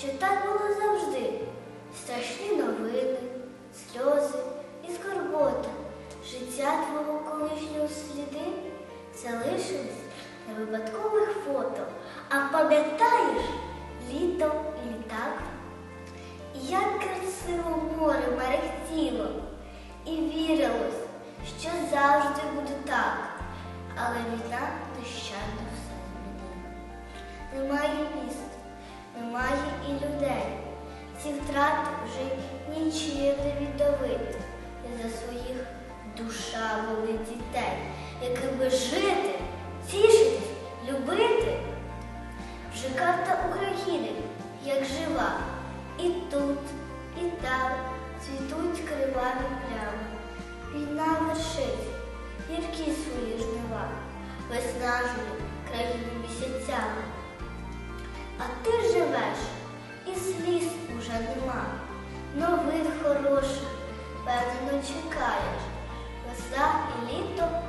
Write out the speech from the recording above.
що так було завжди. Страшні новини, сльози і скорбота. Життя твого колишнього сліди залишились на випадкових фото. А пам'ятаєш літо і літак? Як красиво море мерехтіло, і вірилось, що завжди буде так. Але війна нещадно все змінила. Немає Ці втрати вже нічим не віддавити. І за своїх душа болить дітей, якими жити, тішитись, любити. Вже карта України, як жива, і тут, і там цвітуть криваві плями. Війна вершить гіркі свої жнива, виснажує країну місяцями. А ти живеш, чекаєш, роса і літо.